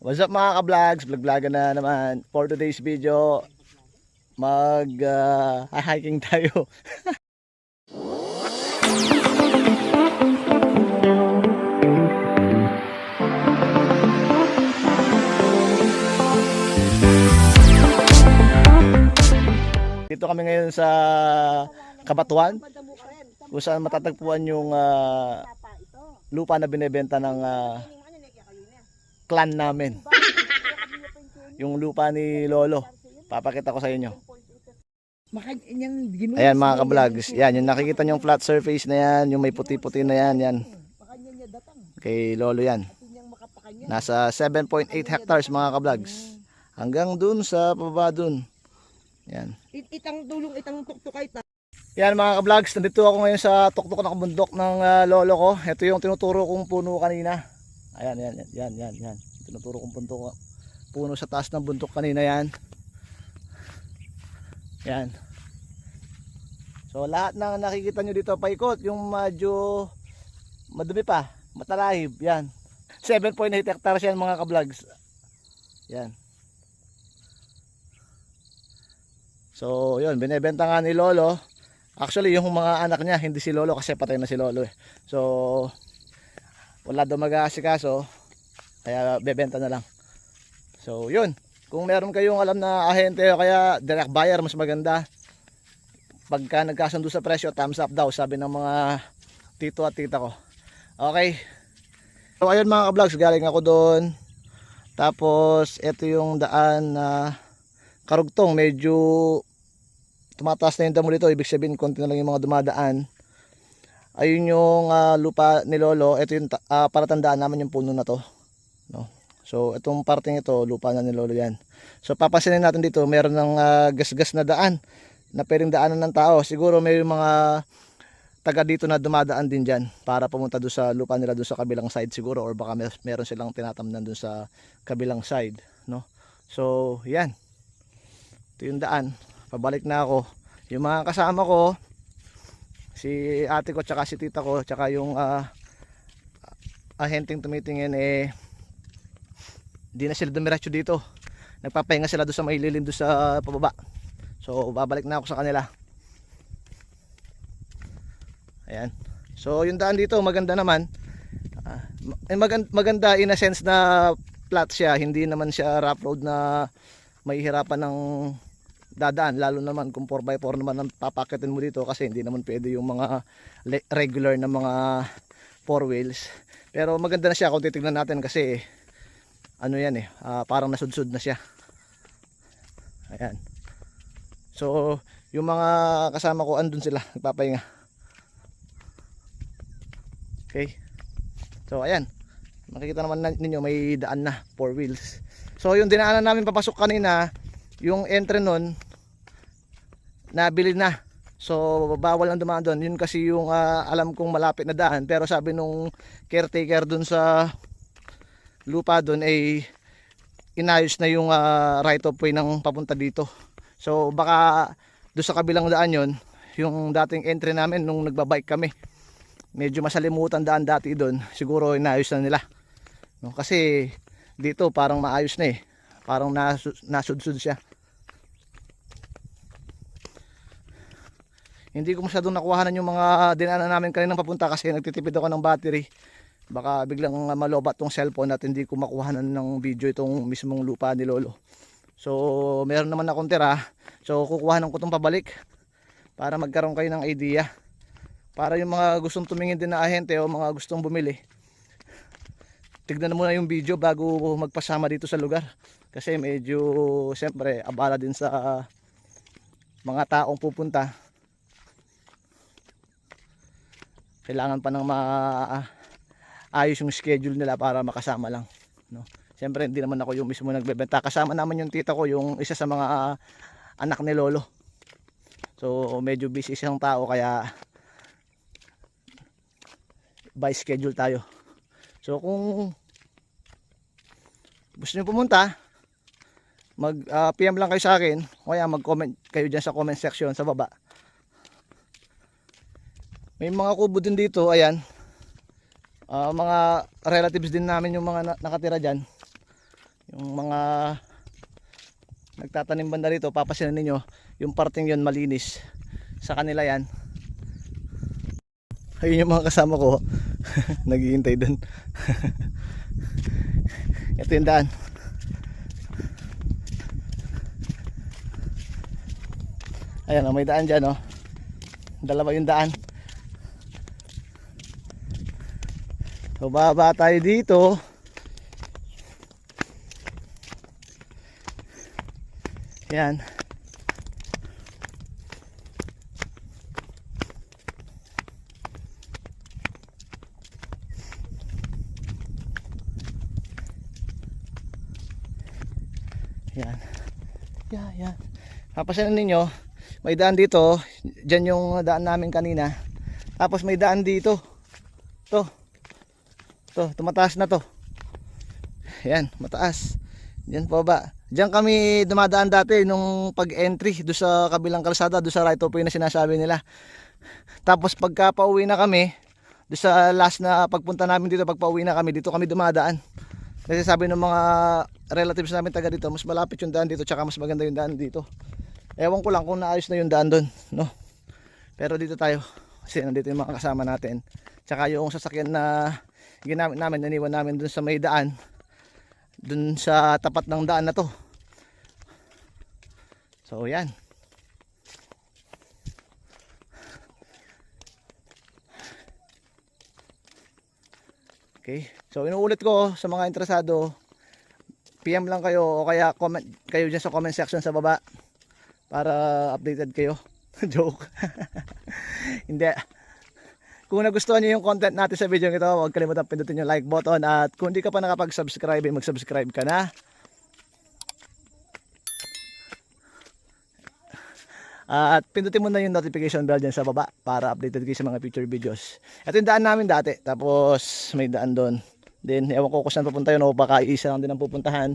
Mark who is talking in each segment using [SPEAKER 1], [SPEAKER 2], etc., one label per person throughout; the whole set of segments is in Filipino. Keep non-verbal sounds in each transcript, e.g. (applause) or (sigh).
[SPEAKER 1] What's up mga ka-vlogs? Vlog-vlogan na naman. For today's video, mag ah, hiking (laughs) tayo. Dito kami ngayon sa Kabatuan, kung saan matatagpuan yung ah, lupa na binebenta ng ah, clan namin. yung lupa ni Lolo. Papakita ko sa inyo. Ayan mga ka-vlogs. Yan, yung nakikita nyo yung flat surface na yan, yung may puti-puti na yan, yan. Kay Lolo yan. Nasa 7.8 hectares mga ka-vlogs. Hanggang dun sa pababa dun. Yan.
[SPEAKER 2] It, itang tulong, itang tuktukay ta.
[SPEAKER 1] Yan mga ka-vlogs, nandito ako ngayon sa tuktok ng bundok ng ah, lolo ko. Ito yung tinuturo kong puno kanina. Ayan, yan, yan, yan, yan, yan. Tinuturo kong puno, puno sa taas ng bundok kanina yan. Yan. So lahat ng nakikita nyo dito paikot, yung medyo madumi pa, matalahib, yan. 7.8 (laughs) hectares yan mga ka-vlogs. Yan. So, yun, binebenta nga ni Lolo. Actually, yung mga anak niya, hindi si Lolo kasi patay na si Lolo eh. So, wala daw mag-aasikaso, kaya bebenta na lang. So, yun. Kung meron kayong alam na ahente o kaya direct buyer, mas maganda. Pagka nagkasundo sa presyo, thumbs up daw, sabi ng mga tito at tita ko. Okay. So, ayun mga ka-vlogs, galing ako doon. Tapos, ito yung daan na karugtong, medyo tumataas na yung damo dito, ibig sabihin konti na lang yung mga dumadaan. Ayun yung ah, lupa ni Lolo, ito yung ta- ah, para tandaan namin yung puno na to. No? So itong parting ito, lupa na ni Lolo yan. So papansinin natin dito, meron ng ah, gas-gas na daan na pwedeng daanan ng tao. Siguro may mga taga dito na dumadaan din dyan para pumunta doon sa lupa nila doon sa kabilang side siguro or baka mer- meron silang tinatamnan doon sa kabilang side. No? So yan, ito yung daan pabalik na ako yung mga kasama ko si ate ko tsaka si tita ko tsaka yung ah, ahenteng tumitingin eh di na sila dumiretso dito. Nagpapahinga sila doon sa may doon sa pababa. So babalik na ako sa kanila. Ayan. So yung daan dito maganda naman. Ah, ma- eh, magan- maganda in a sense na flat siya. Hindi naman siya rough road na mahihirapan ng dadaan lalo naman kung 4x4 naman ang papakitin mo dito kasi hindi naman pwede yung mga regular na mga four wheels. Pero maganda na siya kung titignan natin kasi ano yan eh ah, parang nasudsud na siya. Ayan. So yung mga kasama ko andun sila nagpapahinga. Okay. So ayan. Makikita naman na- ninyo may daan na four wheels. So yung dinaanan namin papasok kanina yung entry nun nabili na. So bawal ang dumaan doon. Yun kasi yung ah, alam kong malapit na daan. Pero sabi nung caretaker dun sa lupa doon ay inayos na yung ah, right of way ng papunta dito. So baka doon sa kabilang daan yon yung dating entry namin nung nagbabike kami medyo masalimutan daan dati doon siguro inayos na nila. No? kasi dito parang maayos na eh. Parang nasu- nasudsud siya hindi ko masyadong nakuhanan yung mga dinaanan namin kaninang papunta kasi nagtitipid ako ng battery. Baka biglang malobat tong cellphone at hindi ko makuhanan ng video itong mismong lupa ni Lolo. So meron naman akong tira. So kukuhanan ko itong pabalik para magkaroon kayo ng idea. Para yung mga gustong tumingin din na ahente o mga gustong bumili tignan muna yung video bago magpasama dito sa lugar. Kasi medyo siyempre abala din sa mga taong pupunta kailangan pa ng maayos yung schedule nila para makasama lang no? Siyempre hindi naman ako yung mismo nagbebenta. Kasama naman yung tita ko yung isa sa mga ah, anak ni lolo. So medyo busy siyang tao kaya by schedule tayo. So kung gusto niyo pumunta mag ah, PM lang kayo sa akin kaya mag comment kayo dyan sa comment section sa baba may mga kubo din dito, ayan. Ah, mga relatives din namin yung mga na- nakatira diyan. Yung mga nagtatanim banda rito, papasyanan ninyo, yung parting yun malinis. Sa kanila yan. Ayun yung mga kasama ko. (laughs) Naghihintay dun. (laughs) Ito yung daan. Ayan, oh, may daan dyan, oh. Dalawa yung daan. So, baba tayo dito. Yan. Yan. Yan, yan. Papasyanan ninyo, may daan dito. Diyan yung daan namin kanina. Tapos may daan dito. To. To, tumataas na to. Yan, mataas. Diyan po ba? Diyan kami dumadaan dati nung pag-entry do sa kabilang kalsada, do sa right of way na sinasabi nila. Tapos pagka pauwi na kami, do sa last na pagpunta namin dito, pag pauwi na kami, dito kami dumadaan. Kasi sabi ng mga relatives namin taga dito, mas malapit yung daan dito, tsaka mas maganda yung daan dito. Ewan ko lang kung naayos na yung daan doon, no? Pero dito tayo, kasi nandito yung mga kasama natin. Tsaka yung sasakyan na ginamit namin, naniwan namin doon sa may daan, doon sa tapat ng daan na to. So, yan. Okay. So, inuulit ko sa mga interesado, PM lang kayo o kaya comment kayo dyan sa comment section sa baba para updated kayo. (laughs) Joke. (laughs) Hindi. Kung nagustuhan niyo yung content natin sa video ito, huwag kalimutan pindutin yung like button at kung hindi ka pa nakapag-subscribe, mag-subscribe ka na. At pindutin mo na yung notification bell dyan sa baba para updated kayo sa mga future videos. Ito yung daan namin dati. Tapos may daan doon. Then ewan ko kung saan papunta yun o baka isa lang din ang pupuntahan.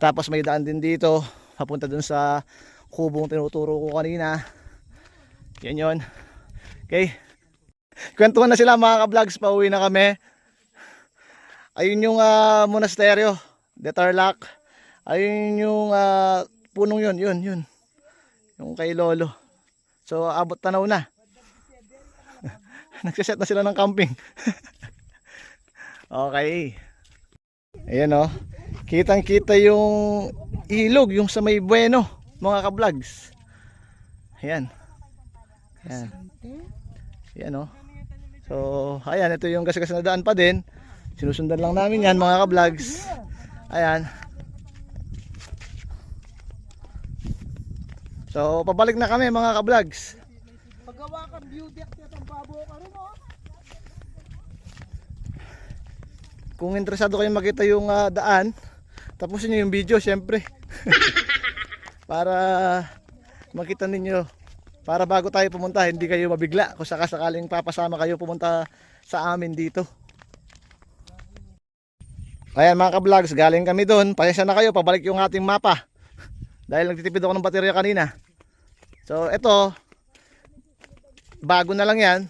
[SPEAKER 1] Tapos may daan din dito. Papunta doon sa kubong tinuturo ko kanina. Yan yun. Okay. Kwentuhan na sila mga ka-vlogs. Pauwi na kami. Ayun yung ah, monasteryo. De Tarlac. Ayun yung ah, punong yun. Yun, yun. Yung kay Lolo. So, abot tanaw na. (laughs) Nagsiset na sila ng camping. (laughs) okay. Ayan o. Kitang kita yung ilog, yung sa may bueno, mga ka-vlogs. Ayan. Ayan. Ayan o. So, ayan, ito yung gas-gas na daan pa din. Sinusundan lang namin yan, mga ka-vlogs. Ayan. So, pabalik na kami mga ka-vlogs.
[SPEAKER 2] Paggawa kang view deck ang babo ka rin oh.
[SPEAKER 1] Kung interesado kayong makita yung ah, daan, tapusin nyo yung video syempre. (laughs) Para makita ninyo. Para bago tayo pumunta, hindi kayo mabigla kung sakasakaling papasama kayo pumunta sa amin dito. Ayan mga ka-vlogs, galing kami doon. Pasensya na kayo, pabalik yung ating mapa. (laughs) Dahil nagtitipid ako ng baterya kanina. So, ito, bago na lang yan.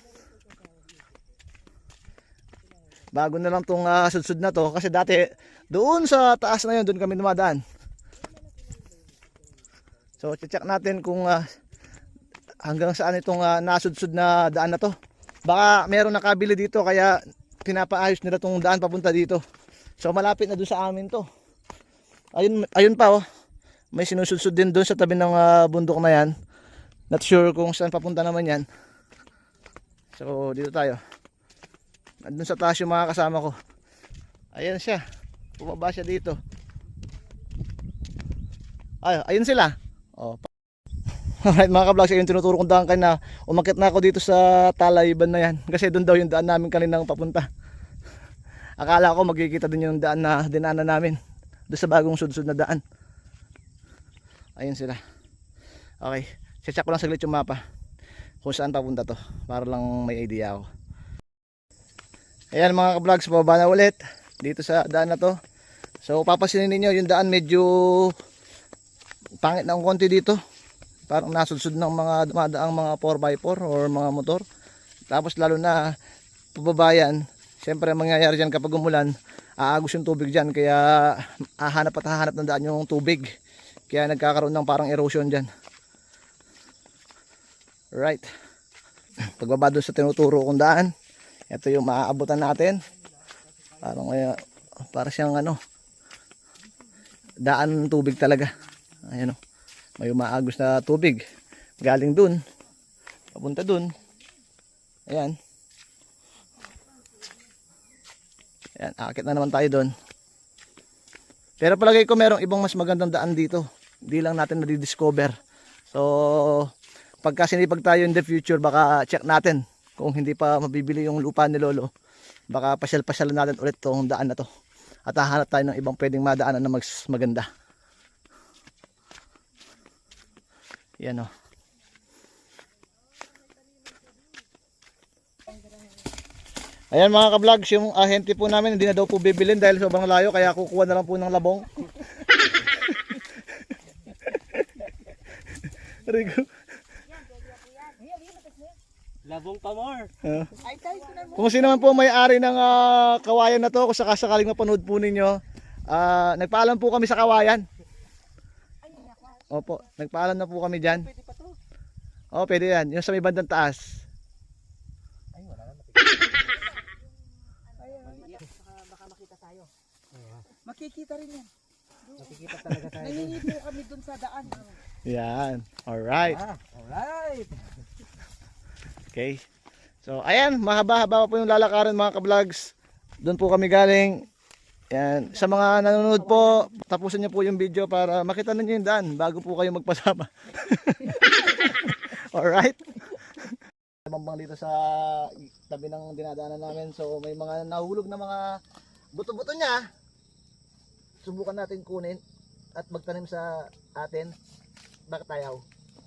[SPEAKER 1] Bago na lang tong ah, sudsud na to. Kasi dati, doon sa taas na yun, doon kami dumadaan. So, check natin kung ah, hanggang saan itong uh, nasudsud na daan na to. Baka meron nakabili dito, kaya pinapaayos nila tong daan papunta dito. So, malapit na doon sa amin to. Ayun, ayun pa oh. May sinusudsud din doon sa tabi ng ah, bundok na yan. Not sure kung saan papunta naman yan. So, dito tayo. Nandun sa taas yung mga kasama ko. Ayan siya. Bumaba siya dito. Ay, ayun sila. Oh. Alright mga ka-vlogs, ayun tinuturo kong daan kanina. Umakit na ako dito sa talayban na yan. (laughs) Kasi doon daw yung daan namin kaninang papunta. Akala ko magkikita din yung daan na dinaanan namin. Doon sa bagong sudsud na daan. Ayun sila. Okay. Check ko lang saglit yung mapa. Kung saan papunta to. Para lang may idea ako. Ayan mga ka-vlogs, pababa na ulit. Dito sa daan na to. So papasinin ninyo yung daan medyo pangit na ang konti dito. Parang nasudsud ng mga dumadaang mga 4x4 or mga motor. Tapos lalo na pababayan. Siyempre ang mangyayari dyan kapag umulan aagos yung tubig dyan. Kaya hahanap at hahanap ng daan yung tubig. Kaya nagkakaroon ng parang erosion dyan. Right. Pagbaba doon sa tinuturo kong daan ito yung maaabutan natin. Parang uh, para siyang ano daan tubig talaga. Ayan o may umaagos na tubig. Galing dun. Papunta dun. Ayan. Ayan akit na naman tayo dun. Pero palagay ko merong ibang mas magandang daan dito. Hindi lang natin nadidiscover. So pagka sinipag tayo in the future baka check natin kung hindi pa mabibili yung lupa ni Lolo. Baka pasyal-pasyal natin ulit tong daan na to. At hahanap tayo ng ibang pwedeng madaanan na mas maganda yan o Ayan mga ka-vlogs, yung ahente po namin hindi na daw po bibilin dahil sobrang layo kaya kukuha na lang po ng labong. (laughs) Rigo.
[SPEAKER 3] Labong pa more.
[SPEAKER 2] Ay, tayo ko na mo.
[SPEAKER 1] Kung sino man po may-ari ng ah, kawayan na to, kung sakasakaling mapanood po ninyo, ah, nagpaalam po kami sa kawayan. Opo, nagpaalam na po kami dyan.
[SPEAKER 2] Pwede pa to.
[SPEAKER 1] Oo, pwede yan. Yung sa may bandang taas.
[SPEAKER 2] Makikita rin yan.
[SPEAKER 3] Nakikita talaga tayo.
[SPEAKER 2] Nangingi po kami dun sa daan.
[SPEAKER 1] Yan. Alright.
[SPEAKER 3] Ah, alright.
[SPEAKER 1] Okay. So, ayan, mahaba-haba pa po yung lalakaran mga ka-vlogs. Doon po kami galing. Yan. Sa mga nanonood po, tapusin niyo po yung video para makita ninyo yung daan bago po kayo magpasama. (laughs) Alright? Mambang dito sa tabi ng dinadaanan namin. So, may mga nahulog na mga buto-buto niya. Subukan natin kunin at magtanim sa atin. Bakit ayaw?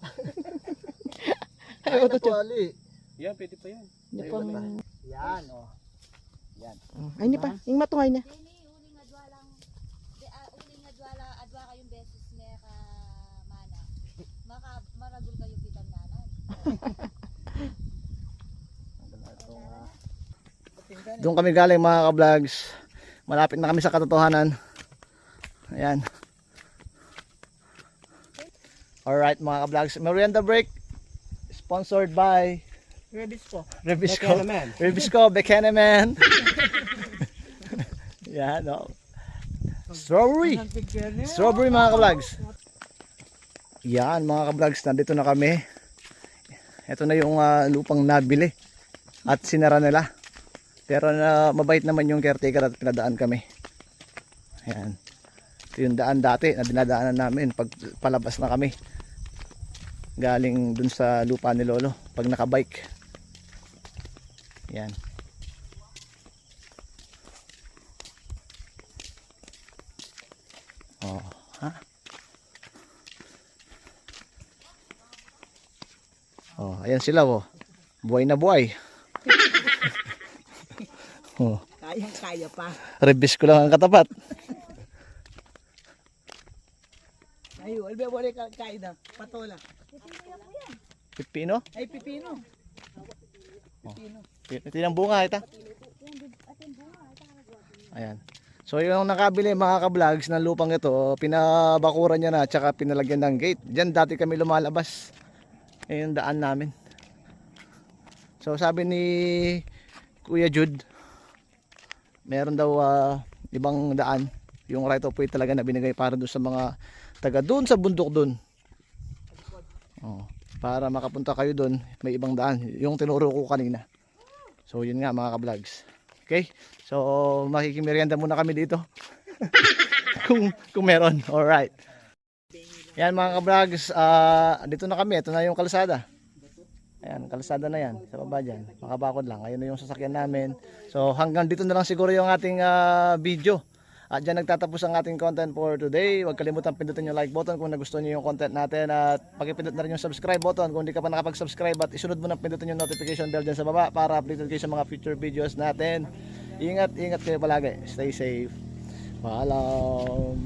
[SPEAKER 1] (laughs) Ayaw to, Ali.
[SPEAKER 3] Yan, pwede pa yan.
[SPEAKER 1] Yan, oh. Yan.
[SPEAKER 2] Ay, ni pa. Yung matungay na.
[SPEAKER 4] Dini, uli nga dwalang, di, ah, uli nga dwala, adwa kayong beses na ka mana. Maka, maragul kayo pitan nanan.
[SPEAKER 1] Doon kami galing mga ka-vlogs. Malapit na kami sa katotohanan. Ayan. Alright mga ka-vlogs. Merienda break. Sponsored by
[SPEAKER 2] Rebis po.
[SPEAKER 1] Revisco.
[SPEAKER 3] Buchanan. (laughs)
[SPEAKER 1] Revisco, Buchanan. (laughs) Yan, oh. Strawberry. Strawberry mga ka-vlogs. Yan mga ka-vlogs. Nandito na kami. Ito na yung ah, lupang nabili. At sinara nila. Pero na mabait naman yung caretaker at pinadaan kami. Ayan. Ito yung daan dati na dinadaanan namin pag palabas na kami. Galing dun sa lupa ni Lolo pag nakabike. Yan. Ayan sila oh. Buhay na buhay. (laughs) oh,
[SPEAKER 2] Kayang kaya pa.
[SPEAKER 1] rebis ko lang ang katapat.
[SPEAKER 2] Ay, walbe wala ka kaya na. Patola.
[SPEAKER 1] Pipino?
[SPEAKER 2] Ay, pipino.
[SPEAKER 1] Ito yung bunga ita. Ayan. So yung nakabili mga ka-vlogs ng lupang ito, pinabakuran niya na tsaka pinalagyan ng gate. Diyan dati kami lumalabas. Ayun daan namin. So sabi ni Kuya Jude, meron daw ah, ibang daan. Yung right of way talaga na binigay para doon sa mga taga doon sa bundok doon. Oh, para makapunta kayo doon, may ibang daan. Yung tinuro ko kanina. So yun nga mga ka-vlogs. Okay? So makikimerienda muna kami dito. (laughs) kung kung meron. All right. Yan mga ka-vlogs, ah, dito na kami. Ito na yung kalsada. Ayan, kalsada na yan. Sa baba dyan. Makabakod lang. Ayun na yung sasakyan namin. So hanggang dito na lang siguro yung ating ah, video. At dyan nagtatapos ang ating content for today. Huwag kalimutan pindutin yung like button kung nagustuhan nyo yung content natin. At pakipindot na rin yung subscribe button kung hindi ka pa nakapag-subscribe. At isunod mo na pindutin yung notification bell dyan sa baba para updated kayo sa mga future videos natin. Ingat, ingat kayo palagi. Stay safe. Paalam.